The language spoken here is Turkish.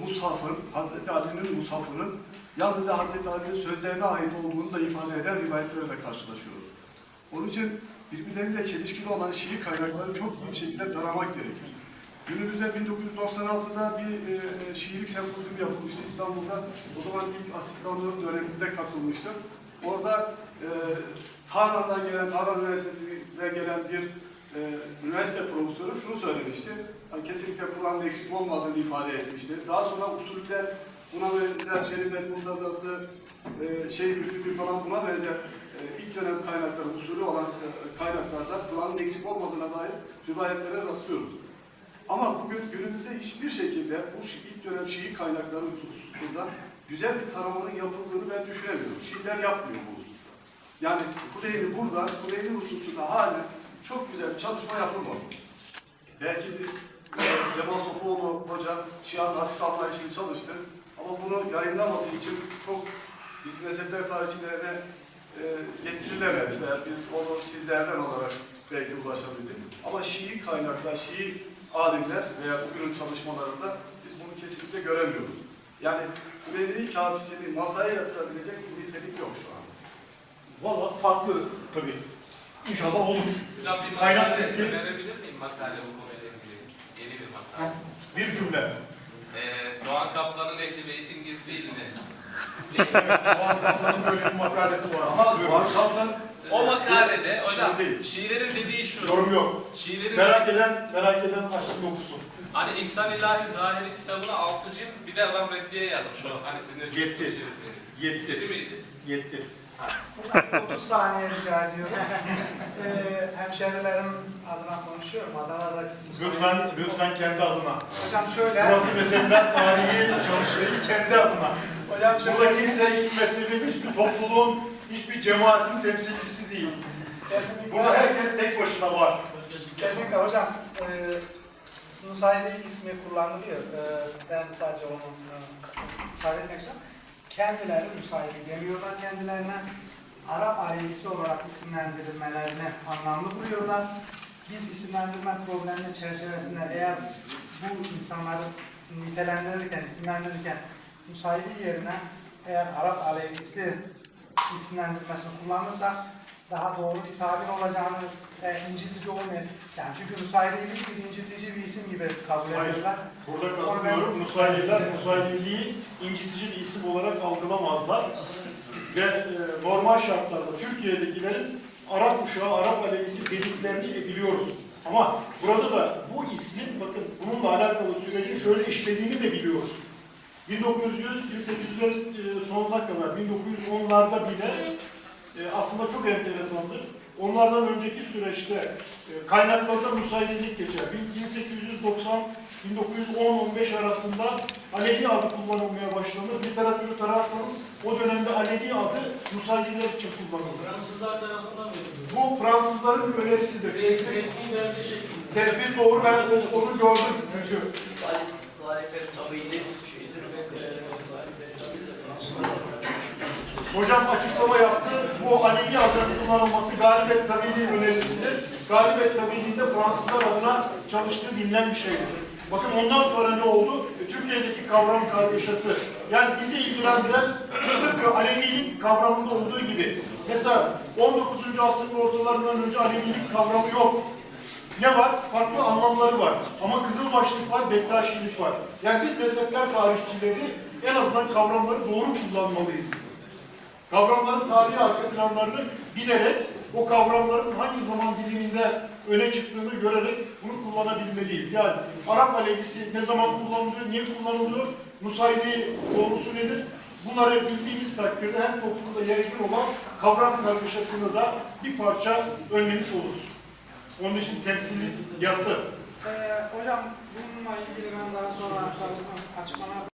mushafın, Hazreti Ali'nin mushafının yalnızca Hazreti Ali'nin sözlerine ait olduğunu da ifade eden rivayetlerle karşılaşıyoruz. Onun için birbirleriyle çelişkili olan Şii kaynakları çok iyi bir şekilde taramak gerekir. Günümüzde 1996'da bir e, şiirlik sempozyum yapılmıştı İstanbul'da. O zaman ilk asistanlığım döneminde katılmıştım. Orada e, Tahran'dan gelen, Tahran Üniversitesi'nden gelen bir e, üniversite profesörü şunu söylemişti. Kesinlikle Kur'an'ın eksik olmadığını ifade etmişti. Daha sonra usulükler, buna benzer Şerifet Muntazası, e, şey müfidi falan buna benzer e, ilk dönem kaynakları, usulü olan e, kaynaklarda Kur'an'ın eksik olmadığına dair rivayetlere rastlıyoruz. Ama bugün günümüzde hiçbir şekilde bu ilk dönem Şii kaynakları hususunda güzel bir taramanın yapıldığını ben düşünemiyorum. Şiiler yapmıyor bu hususta. Yani Kuleyni burada, Kuleyni hususunda halen çok güzel bir çalışma yapılmadı. Belki bir e, Cemal Sofuoğlu Hoca Şia'nın hadis anlayışını çalıştı. Ama bunu yayınlamadığı için çok biz mezhepler tarihçilerine e, getirilemedi. Veya biz onu sizlerden olarak belki ulaşabildik. Ama Şii kaynaklar, Şii alimler veya bugünün çalışmalarında biz bunu kesinlikle göremiyoruz. Yani Kuleyni kafisini masaya yatırabilecek bir nitelik yok şu an. Valla farklı tabii. İnşallah olur. Hocam bir Kaynak makale bilgi. önerebilir miyim makale bu konuyla ilgili? Yeni bir makale. Bir cümle. Ee, Doğan Kaplan'ın Ehli Beyt'in gizli ilmi. Doğan Kaplan'ın böyle bir makalesi var. Ama bu akşamdan O makalede Şii hocam değil. Şiilerin dediği şu. Yorum yok. Şiilerin Merak eden, merak eden açsın okusun. hani İhsan İlahi Zahiri kitabına 6 cilt bir de adam reddiye yazmış. O hani sizin de Yetti. şerifleriniz. Yetti. Dedi miydi? Yetti. 30 saniye rica ediyorum. Ee, hemşerilerim adına konuşuyorum. Adana'daki Lütfen, lütfen kendi adına. Hocam şöyle. Burası mezhepler tarihi çalışmayı kendi adına. Hocam Burada şöyle. kimse hiçbir mezhebin, hiçbir topluluğun, hiçbir cemaatin temsilcisi değil. Kesinlikle. Burada herkes tek başına var. Kesinlikle hocam. E, Nusayri ismi kullanılıyor. E, ben sadece onu e, ifade etmek istiyorum. Kendileri Nusayri demiyorlar kendilerine. Arap ailesi olarak isimlendirilmelerini anlamlı buluyorlar. Biz isimlendirme probleminin çerçevesinde eğer bu insanları nitelendirirken, isimlendirirken Nusayri yerine eğer Arap Alevisi isimlendirmesini kullanırsak daha doğru bir tabir olacağını e, incitici olmayacak. Yani çünkü Nusayri'yi bir incitici bir isim gibi kabul Hayır. ediyorlar. Burada katılıyorum. Nusayriler, Nusayriliği incitici bir isim olarak algılamazlar. Ve e, normal şartlarda Türkiye'dekilerin Arap uşağı, Arap Alevisi dediklerini biliyoruz. Ama burada da bu ismin, bakın bununla alakalı sürecin şöyle işlediğini de biliyoruz. 1900, 1800'lerin e, sonuna kadar, 1910'larda bile e, aslında çok enteresandır. Onlardan önceki süreçte e, kaynaklarda musayyelik geçer. 1890-1910-15 arasında Alevi adı kullanılmaya başlanır. Literatürü tararsanız o dönemde Alevi adı musayyeler için kullanılır. Fransızlar tarafından verildi. Bu Fransızların bir önerisidir. Resmi, resmi belge şeklinde. Tespit doğru ben onu gördüm çünkü. Tabiini şeydir ve galibet tabi de Fransızlar Hocam açıklama yaptı. Bu Alevi adının kullanılması Galibet Tabeli'nin önerisidir. Galibet Tabeli'nde Fransızlar adına çalıştığı bilinen bir şeydir. Bakın ondan sonra ne oldu? E, Türkiye'deki kavram kargaşası. Yani bizi ilgilendiren tıpkı Alevilik kavramında olduğu gibi. Mesela 19. asırın ortalarından önce Alevilik kavramı yok. Ne var? Farklı anlamları var. Ama Kızılbaşlık var, Bektaşilik var. Yani biz mezhepler tarihçileri en azından kavramları doğru kullanmalıyız. Kavramların tarihi arka planlarını bilerek o kavramların hangi zaman diliminde öne çıktığını görerek bunu kullanabilmeliyiz. Yani Arap Alevisi ne zaman kullanılıyor, niye kullanılıyor, Nusayri doğrusu nedir? Bunları bildiğimiz takdirde hem toplumda yaygın olan kavram kargaşasını da bir parça önlemiş oluruz. Onun için temsili yaptı. E, hocam bununla ilgili ben daha sonra açıklama